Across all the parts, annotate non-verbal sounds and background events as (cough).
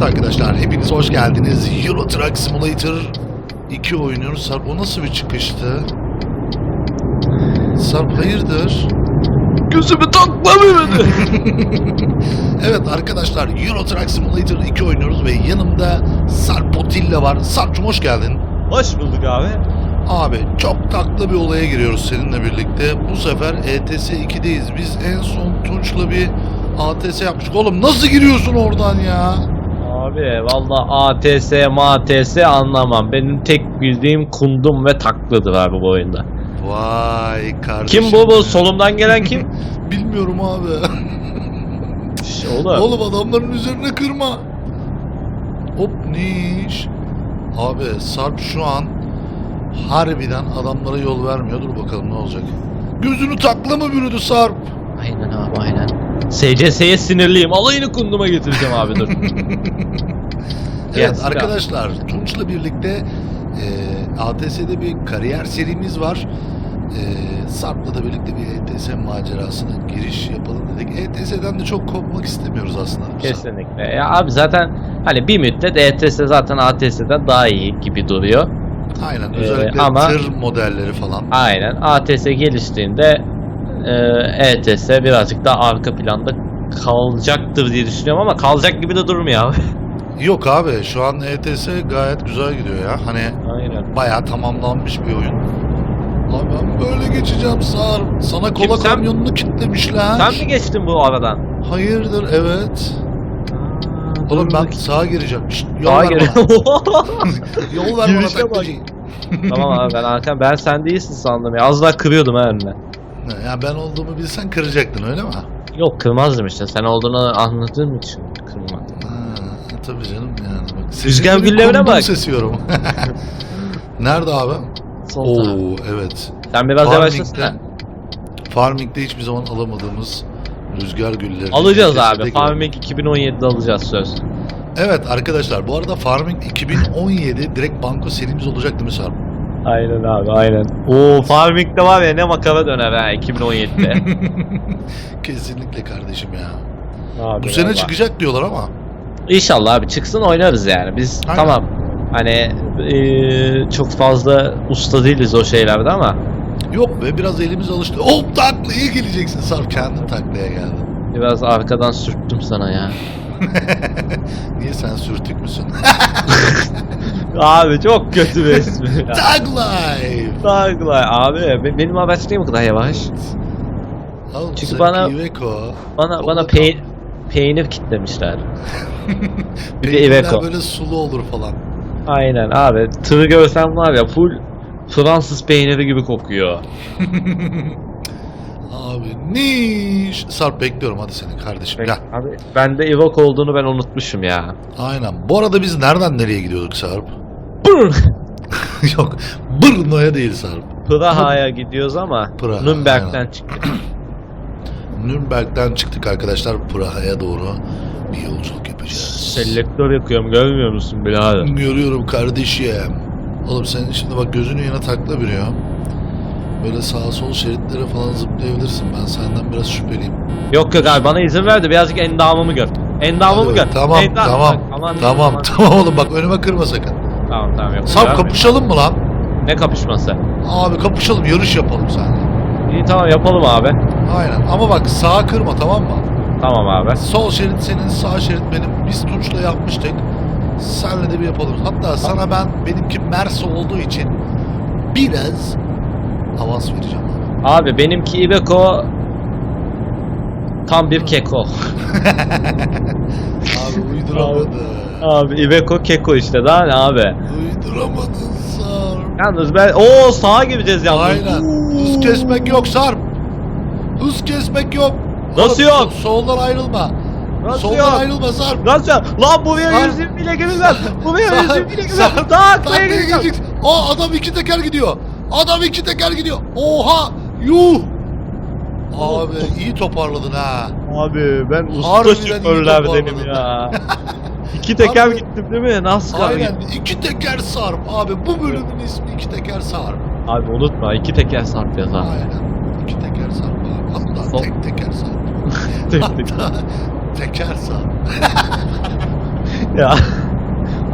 Evet arkadaşlar hepiniz hoş geldiniz. Euro Truck Simulator 2 oynuyoruz. Sarp o nasıl bir çıkıştı? Sarp hayırdır? Gözümü taklamıyor. (laughs) Evet arkadaşlar Euro Truck Simulator 2 oynuyoruz ve yanımda Sarp Otilla var. Sarp'cum hoş geldin. Hoş bulduk abi. Abi çok taklı bir olaya giriyoruz seninle birlikte. Bu sefer ETS 2'deyiz. Biz en son Tunç'la bir ATS yapmıştık. Oğlum nasıl giriyorsun oradan ya? Abi valla ATS MATS anlamam. Benim tek bildiğim kundum ve takladır abi bu oyunda. Vay kardeşim. Kim bu bu solumdan gelen kim? (laughs) Bilmiyorum abi. Şş, Oğlum. Oğlum adamların üzerine kırma. Hop niş. Abi Sarp şu an harbiden adamlara yol vermiyor. Dur bakalım ne olacak. Gözünü takla mı bürüdü Sarp? Aynen abi aynen. SCS'ye sinirliyim. Alayını kunduma getireceğim abi dur. (laughs) Evet Yes, arkadaşlar Tunç'la birlikte e, ATS'de bir kariyer serimiz var. E, Sarp'la da birlikte bir ETS macerasına giriş yapalım dedik. ETS'den de çok kopmak istemiyoruz aslında. Kesinlikle. Ya abi zaten hani bir müddet ETS zaten ATS'den daha iyi gibi duruyor. Aynen Ee, özellikle ama- tır modelleri falan. Aynen. ATS geliştiğinde e, ETS birazcık daha arka planda kalacaktır diye düşünüyorum ama kalacak gibi de durmuyor abi. (laughs) Yok abi şu an ETS gayet güzel gidiyor ya. Hani Aynen. bayağı tamamlanmış bir oyun. Abi ben böyle geçeceğim Sarp. Sana kola Kim, sen- kamyonunu kilitlemişler. Sen mi geçtin bu aradan? Hayırdır evet. Oğlum ben sağa gireceğim. Şşt, yol Sağa ver bana. (laughs) (laughs) Yol ver bana Girişe bak. tamam abi ben Hakan ben sen değilsin sandım ya. Az daha kırıyordum ha önüne. Ya ben olduğumu bilsen kıracaktın öyle mi? Yok kırmazdım işte. Sen olduğunu anladığım için kırmadım. Ha, tabii canım yani. Bak, Rüzgar güllerine bak. sesiyorum. (laughs) Nerede abi? Sol Oo evet. Sen biraz yavaşlasın. Farming'de, Farming'de hiçbir zaman alamadığımız rüzgar gülleri. Alacağız abi. Farming 2017'de alacağız söz. Evet arkadaşlar bu arada Farming 2017 direkt banko serimiz olacak değil mi Sarp? Aynen abi aynen. Oo Farming'de var ya ne makara döner ha 2017'de. (laughs) Kesinlikle kardeşim ya. abi, Bu sene vallahi. çıkacak diyorlar ama. İnşallah abi çıksın oynarız yani. Biz Aynen. tamam hani eee, çok fazla usta değiliz o şeylerde ama Yok be biraz elimiz alıştı. Hop taklaya geleceksin Sarp kendin taklaya geldin. biraz arkadan sürttüm sana ya. (laughs) Niye sen sürtük müsün? (laughs) abi çok kötü bir ismi. (laughs) Tag life. Darklight abi be- benim araç niye bu kadar yavaş? Oğlum Çünkü bana-. Bana bana pey peynir kitlemişler. bir de Iveco. böyle sulu olur falan. Aynen abi. Tırı görsem var ya full Fransız peyniri gibi kokuyor. Abi niş. Sarp bekliyorum hadi seni kardeşim gel. Abi bende Evoque olduğunu ben unutmuşum ya. Aynen. Bu arada biz nereden nereye gidiyorduk Sarp? Brr. (laughs) Yok. Brno'ya değil Sarp. Praha'ya gidiyoruz ama Praha, Nürnberg'den aynen. çıktık. (clears throat) Nürnberg'den çıktık arkadaşlar Praha'ya doğru bir yolculuk yapacağız. Selektör yakıyorum görmüyor musun birader? Görüyorum kardeşim. Oğlum sen şimdi bak gözünü yana takla bürüyor. Böyle sağa sol şeritlere falan zıplayabilirsin. Ben senden biraz şüpheliyim. Yok yok abi bana izin ver de birazcık endamımı gör. Endamımı Hadi gör. Tamam Endam- tamam. Bak, aman, tamam aman. tamam oğlum bak önüme kırma sakın. Tamam tamam yok. Görmüyor. kapışalım mı lan? Ne kapışması? Abi kapışalım yarış yapalım seninle. İyi tamam yapalım abi. Aynen ama bak sağa kırma tamam mı? Tamam abi. Sol şerit senin sağ şerit benim. Biz Tunç'la yapmıştık. Senle de bir yapalım. Hatta sana ben benimki Merso olduğu için biraz avans vereceğim. Abi benimki Iveco tam bir keko. (laughs) Abi uyduramadın. Abi Iveco keko işte daha ne abi? Uyduramadın Sarp. Yalnız ben o sağa gireceğiz yalnız. Aynen. Hız kesmek yok Sarp. Hız kesmek yok. Nasıl Oğlum, yok? so- Soldan ayrılma. Nasıl soldan yok? ayrılma Sarp. Nasıl? Lan bu bir. 120 bile girmez. Bu bir 120 bile girmez. Daha aklaya gireceğim. Aa adam iki teker gidiyor. Adam iki teker gidiyor. Oha. Yuh. Abi iyi toparladın ha. Abi ben Harbiden usta iyi şoförlerdenim toparladın. ya. (laughs) İki teker Abi- gittim değil mi? NASCAR Aynen gittim. iki teker sarp abi bu bölümün ismi iki teker sarp. Abi unutma iki teker sarp yaz abi. Aynen iki teker sarp abi. Hatta Sol- tek teker sarp. (laughs) Tek tek. Hatta teker sarp. ya.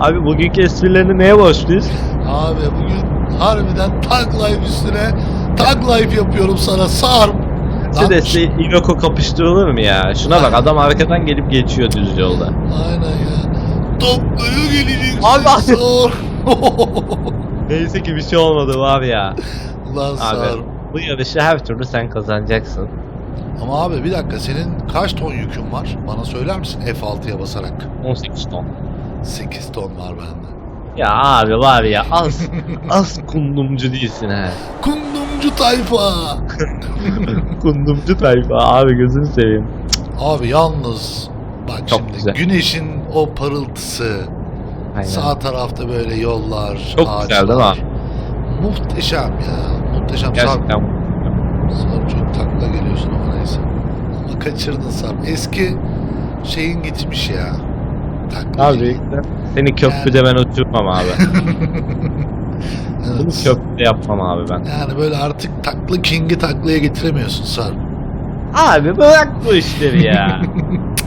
Abi bugünkü esprilerini neye borçluyuz? Abi bugün harbiden tag life üstüne tag life yapıyorum sana Sarp. Lan Mercedes'le Iveco kapıştırılır mı ya? Şuna bak adam arkadan gelip geçiyor düz yolda. Aynen ya. Toplaya geleceksin Abi, abi. Sarp. (laughs) Neyse ki bir şey olmadı var ya. Lan Abi Sarp. bu yarışı her türlü sen kazanacaksın. Ama abi bir dakika senin kaç ton yükün var? Bana söyler misin F6'ya basarak? 18 ton. 8 ton var bende. Ya abi var ya az (laughs) az kundumcu değilsin ha. Kundumcu tayfa. (laughs) kundumcu tayfa abi gözünü seveyim. Abi yalnız bak Çok şimdi güzel. güneşin o parıltısı Aynen. sağ tarafta böyle yollar, Çok ağaçlar. güzel değil mi? Muhteşem ya. Muhteşem. Gerçekten Sarp çok takla geliyorsun ama neyse. Ama kaçırdın Sarp. Eski şeyin gitmiş ya. Abi seni köprüde ben uçurmam abi. (laughs) Bunu evet. köprüde yapmam abi ben. Yani böyle artık takla kingi taklaya getiremiyorsun Sarp. Abi bırak bu işleri ya.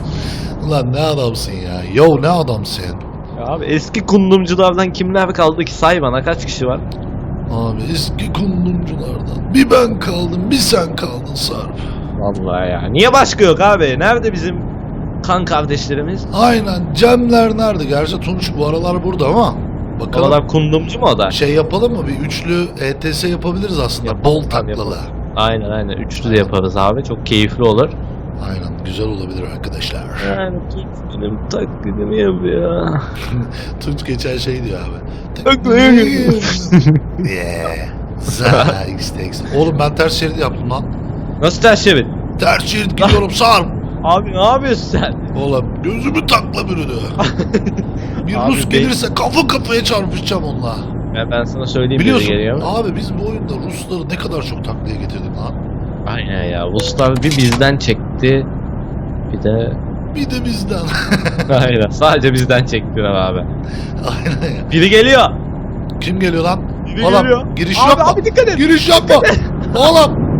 (laughs) Ulan ne adamsın ya. Yo ne adamsın. Ya abi eski kundumculardan kimler kaldı ki say bana kaç kişi var? Abi eski kundumculardan. Bir ben kaldım bir sen kaldın Sarp. Vallahi ya. Niye başka yok abi? Nerede bizim kan kardeşlerimiz? Aynen Cemler nerede? Gerçi Tunç bu aralar burada ama. Bakalım kadar kundumcu mu o da? şey yapalım mı? Bir üçlü ETS yapabiliriz aslında. Yapalım, Bol taklalı. yapalım. Aynen aynen. Üçlü de yaparız abi. Çok keyifli olur. Aynen güzel olabilir arkadaşlar. (laughs) Yani benim taklidimi yapıyor. (laughs) Tunç geçen şey diyor abi. Taklaya (laughs) Yeah. Za işte işte. Oğlum ben ters şerit yaptım lan. Nasıl ters çevir? Ters şerit gidiyorum Sarp. Abi ne yapıyorsun sen? Oğlum gözümü takla bürüdü. (laughs) Bir Abi Rus be- gelirse kafa kafaya çarpışacağım onunla. Ya ben sana söyleyeyim Biliyorsun biri geliyor. abi biz bu oyunda Rusları ne kadar çok taklaya getirdik lan. Aynen ya. Ruslar bir bizden çekti. Bir de Bir de bizden. (laughs) aynen sadece bizden çektiler abi. Aynen ya. Biri geliyor. Kim geliyor lan? Biri Oğlum geliyor. giriş Abi, yapma. abi dikkat et. Giriş yapma. (laughs) Oğlum.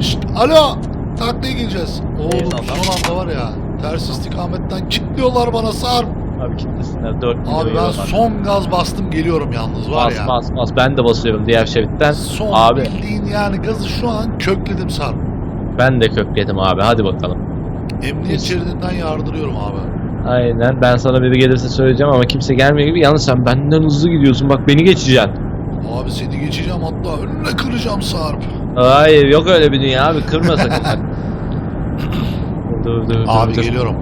Şşt, alo. Taklaya gireceğiz. Oğlum Eyvallah. son anda var ya. Ters istikametten kilitliyorlar bana Sarp. Abi kitlesinler. Dört Abi ben son gaz bastım geliyorum yalnız var Bas ya. bas bas. Ben de basıyorum diğer şeritten. Son Abi. bildiğin yani gazı şu an kökledim Sarp. Ben de kökledim abi. Hadi bakalım. Emniyet şeridinden yardırıyorum abi. Aynen. Ben sana biri gelirse söyleyeceğim ama kimse gelmiyor gibi. Yalnız sen benden hızlı gidiyorsun. Bak beni geçeceksin. Abi seni geçeceğim hatta önüne kıracağım Sarp. Hayır yok öyle bir dünya abi. Kırma sakın. (laughs) dur dur. Abi dur. geliyorum.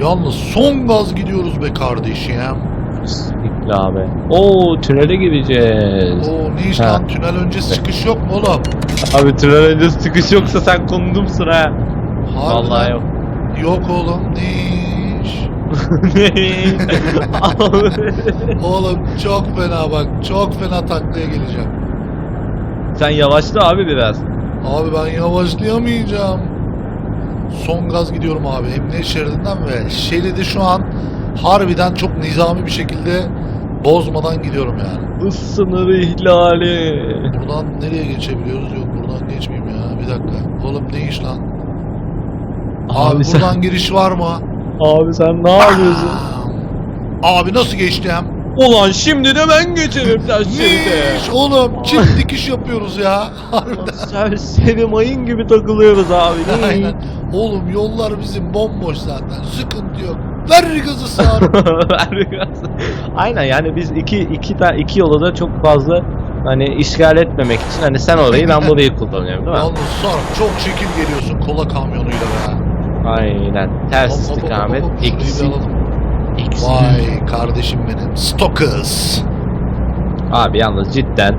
Yalnız son gaz gidiyoruz be kardeşim. Kesinlikle abi. Oo tünele gireceğiz. O ne iş Ha. lan tünel öncesi çıkış yok mu oğlum? Abi tünel öncesi çıkış yoksa sen kondumsun ha. Harbiden Vallahi yok. Yok oğlum ne iş? (laughs) Oğlum çok fena bak çok fena taklaya geleceğim. Sen yavaşla abi biraz. Abi ben yavaşlayamayacağım. Son gaz gidiyorum abi emniyet şeridinden ve şeridi şu an harbiden çok nizami bir şekilde bozmadan gidiyorum yani. Hız sınırı ihlali. Buradan nereye geçebiliyoruz? Yok buradan geçmeyeyim ya. Bir dakika. Oğlum ne iş lan? Abi, Abi, sen, buradan giriş var mı? abi sen ne yapıyorsun? Abi nasıl geçtim? Ulan şimdi de ben geçerim ters şeride. iş oğlum? Çift dikiş yapıyoruz ya. Harbiden. Serseri mayın gibi takılıyoruz abi. Ne? Aynen. Oğlum yollar bizim bomboş zaten. Sıkıntı yok. Ver gazı sağır. (laughs) Aynen yani biz iki iki ta, iki yolu da çok fazla hani işgal etmemek için hani sen orayı ben burayı kullanıyorum değil mi? Yalnız Sarp çok şekil geliyorsun kola kamyonuyla be. Aynen. Ters istikamet eksi eksi. Vay kardeşim benim. Stokers. Abi yalnız cidden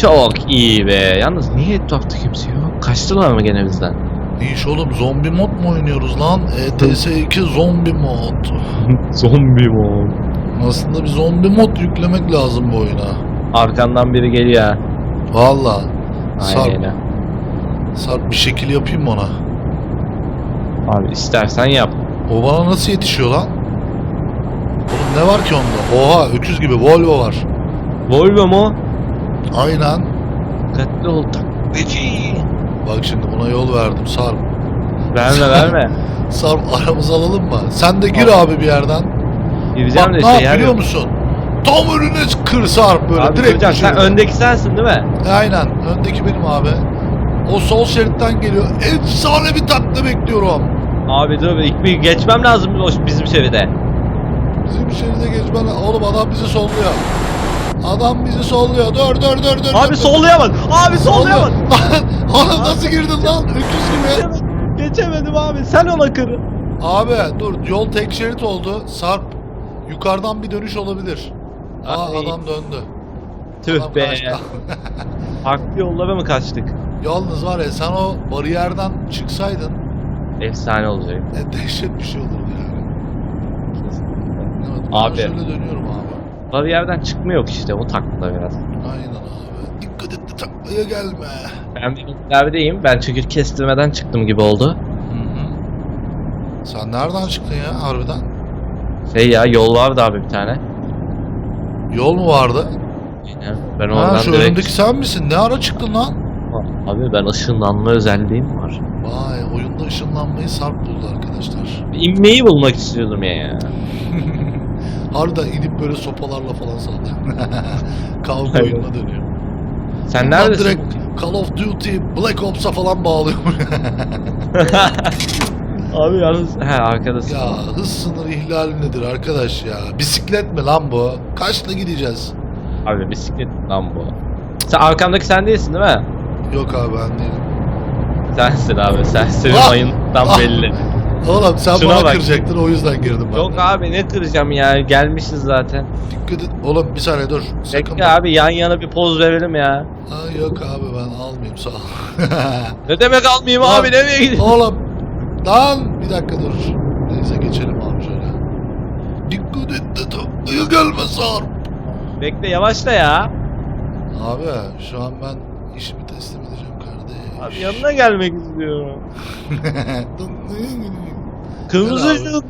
çok iyi be. Yalnız niye etrafta kimse yok? Kaçtılar mı gene bizden? Ne iş oğlum zombi mod mu oynuyoruz lan? E ETS2 zombi mod. (laughs) Zombi mi Aslında bir zombi mod yüklemek lazım bu oyuna. Arkandan biri geliyor. Valla. Sarp, Aynen. Sarp bir şekil yapayım mı ona? Abi istersen yap. O bana nasıl yetişiyor lan? Oğlum ne var ki onda? Oha öküz gibi Volvo var. Volvo mu? Aynen. Dikkatli ol taklacı. Bak şimdi buna yol verdim Sarp. Verme verme. (laughs) Sarp aramızı alalım mı? Sen de gir Al. abi bir yerden. Gireceğim Bak de ne şey yap biliyor yok. musun? Tam önüne kır Sarp böyle Abi direkt duracağım. Sen öndeki sensin değil mi? Aynen öndeki benim abi. O sol şeritten geliyor. Efsane bir takla bekliyorum. Abi dur ilk bir geçmem lazım bizim şeride. Bizim şeride geçmen Oğlum adam bizi solluyor. Adam bizi solluyor. Dur dur dur dur. Abi dur. sollayamadı. Abi sollayamadı. (laughs) Oğlum nasıl girdin lan? Öküz gibi. Geçemedim. Geçemedim abi. Sen ona kır. Abi dur yol tek şerit oldu. Sarp yukarıdan bir dönüş olabilir. Aa Ay. adam döndü. Tüh Adam be. (laughs) Farklı yollara mı kaçtık? Yalnız var ya sen o bariyerden çıksaydın Efsane olacak. e, dehşet bir şey olurdu. Evet, Abi. şöyle dönüyorum abi. Bariyerden çıkma yok işte. O takla biraz. Aynen abi. Dikkat et de taklaya gelme. Ben bir ilerideyim. Ben çünkü kestirmeden çıktım gibi oldu. Hı hı. Sen nereden çıktın ya harbiden? Şey ya yol vardı abi bir tane. Yol mu vardı? Yine Ben Ha oradan şu direkt... önündeki sen misin? Ne ara çıktın lan? Abi ben ışınlanma özelliğim var. Vay oyunda ışınlanmayı Sarp buldu arkadaşlar. İnmeyi bulmak istiyordum ya. (laughs) Harbiden inip böyle sopalarla falan sallıyor. (laughs) Kavga oyununa dönüyor. Sen Bundan neredesin? direkt Call of Duty, Black Ops'a falan bağlıyor. (laughs) abi yalnız he arkadasın. ya hız sınırı ihlali nedir arkadaş ya? Bisiklet mi lan bu? Kaçla gideceğiz? Abi bisiklet lan bu. Sen arkamdaki sen değilsin değil mi? Yok abi ben değilim. Sensin abi. Sen senin Ah! ayından Ah! belli. Oğlum sen Şuna bana bak. kıracaktın o yüzden girdim ben. Yok abi ne kıracağım ya. Gelmişiz zaten. Dikkat et. Oğlum bir saniye dur. Sakın Bekle abi yan yana bir poz verelim ya. Ha, yok abi ben almayayım sağ ol. (laughs) Ne demek almayayım Lan, abi nereye gidiyorsun? Oğlum. Lan bir dakika dur. Neyse geçelim abi şöyle. Dikkat et de taklaya gelme Sarp. Bekle yavaşla ya. Abi şu an ben işimi teslim edeceğim. Abi yanına gelmek istiyorum. (laughs) Kırmızı Gel abi. ışık.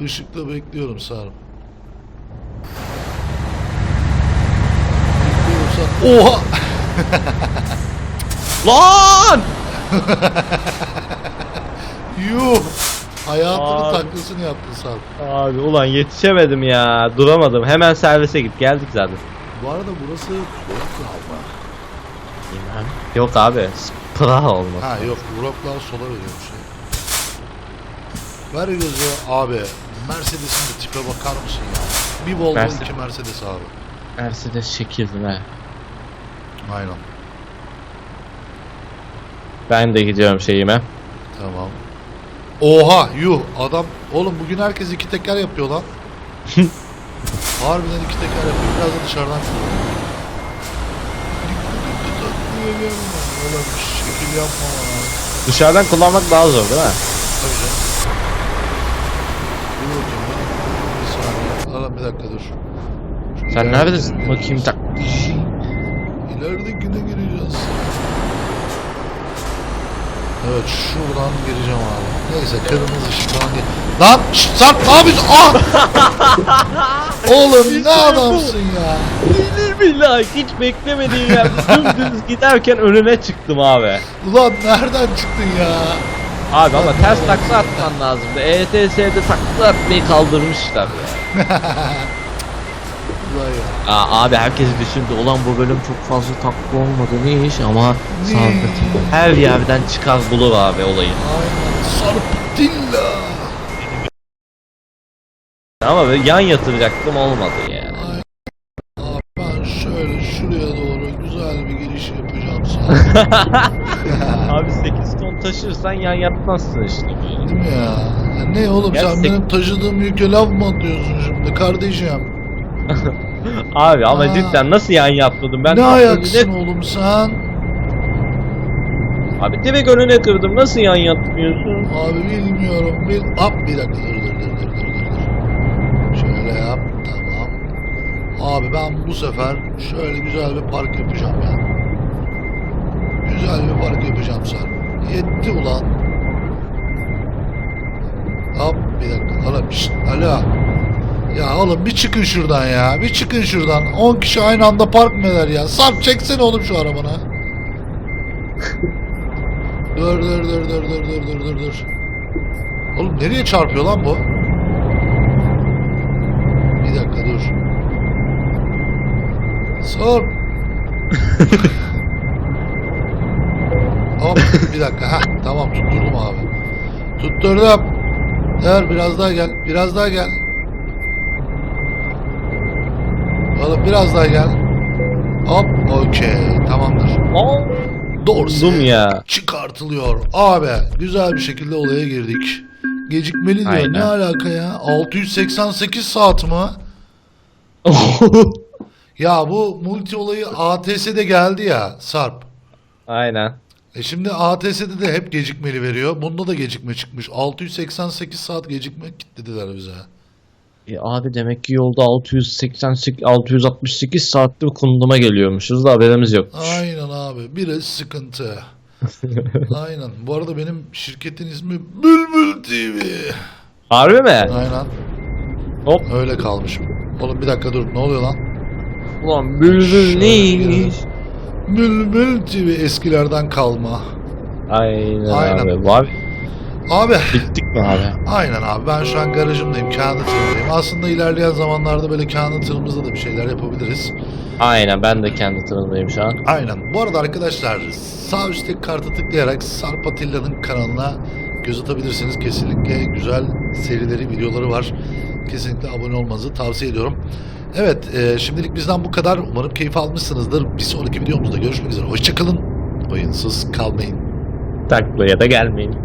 Işıkta bekliyorum Sarp. Bekliyorum Sarp. Oha! (laughs) Lan! (laughs) Yuh! Hayatının Abi. taklasını yaptın Sarp. Abi ulan yetişemedim ya. Duramadım. Hemen servise git. Geldik zaten. Bu arada burası Wroclaw mı? Yok abi. Praha olmaz. Ha yok Wroclaw sola veriyormuş. ya. Ver gözü abi. Mercedes'in de tipe bakar mısın ya? Bir Volvo Mercedes. iki Mercedes abi. Mercedes şekildim he. Aynen. Ben de gidiyorum şeyime. Tamam. Oha yuh adam oğlum bugün herkes iki teker yapıyor lan. (laughs) Harbiden iki teker yapıyor. Biraz da dışarıdan şekil yapma. Dışarıdan kullanmak daha zor değil mi? Tabii canım. Dur bakayım. Bir saniye. Lan bir dakika dur. Şu Sen neredesin? Bakayım tak. İleridekine gireceğiz. Evet şuradan gireceğim abi. Neyse kırmızı ışıktan gir. Lan şşt, sen ne yapıyorsun? Ah! (laughs) Oğlum ne adamsın ya. Billahi hiç beklemediğim yer. (laughs) Dümdüz giderken önüne çıktım abi. Ulan nereden çıktın ya? Abi ama ters takla atman lazımdı. ETS'de takla atmayı kaldırmışlar ya. (laughs) Ulan ya. Aa, abi herkes düşündü. Ulan bu bölüm çok fazla takla olmadı ne iş ama? Sarp'ı her yerden çıkar bulur abi olayı. Aynen Sarptilla. Ama böyle yan yatıracaktım olmadı yani. Şöyle şuraya doğru güzel bir giriş yapacağım sana. (laughs) abi 8 ton taşırsan yan yatmazsın işte böyle. Değil mi ya? Ya Ne oğlum sen Gerçek- benim taşıdığım yüke laf mı atıyorsun şimdi kardeşim? (laughs) Abi ama Aa. cidden nasıl yan yatmadım ben ne ayaksın oğlum sen? Abi direkt önüne kırdım nasıl yan yatmıyorsun? Abi bilmiyorum. Bil... Hop bir dakika dur dur dur. Abi ben bu sefer şöyle güzel bir park yapacağım ya. Güzel bir park yapacağım sen. Yetti ulan. Hop bir dakika. Oğlum şşt, alo. Ya oğlum bir çıkın şuradan ya. Bir çıkın şuradan. 10 kişi aynı anda park mı eder ya? Sarp çeksene oğlum şu arabanı. (laughs) dur dur dur dur dur dur dur dur dur. Oğlum nereye çarpıyor lan bu? Hop. Hop bir dakika. Ha tamam tutturdum abi. Tutturdum. Ver biraz daha gel. Biraz daha gel. Oğlum biraz daha gel. Hop okey tamamdır. Dorse ya. çıkartılıyor. Abi güzel bir şekilde olaya girdik. Gecikmeli diyor. Aynen. Ne alaka ya? 688 saat mı? (laughs) Ya bu multi olayı ATS'de geldi ya Sarp. Aynen. E şimdi ATS'de de hep gecikmeli veriyor. Bunda da gecikme çıkmış. 688 saat gecikme kitlediler bize. E abi demek ki yolda 688 668 saattir kunduma geliyormuşuz da haberimiz yok. Aynen abi. Biraz sıkıntı. (laughs) Aynen. Bu arada benim şirketin ismi Bülbül TV. Harbi mi? Aynen. Hop. Öyle kalmışım. Oğlum bir dakika dur. Ne oluyor lan? Ulan bülbül neymiş? Bülbül TV eskilerden kalma. Aynen, Aynen. abi. Var. Abi Bittik mi abi? aynen abi ben şu an garajımdayım. Kendi tırımdayım. Aslında ilerleyen zamanlarda böyle kendi tırımızda da bir şeyler yapabiliriz. Aynen ben de kendi tırındayım şu an. Aynen. Bu arada arkadaşlar sağ üstteki kartı tıklayarak Sarp Atilla'nın kanalına göz atabilirsiniz. Kesinlikle güzel serileri, videoları var. Kesinlikle abone olmanızı tavsiye ediyorum. Evet, e, şimdilik bizden bu kadar. Umarım keyif almışsınızdır. Bir sonraki videomuzda görüşmek üzere. Hoşçakalın. Oyunsuz kalmayın. Taklaya da gelmeyin.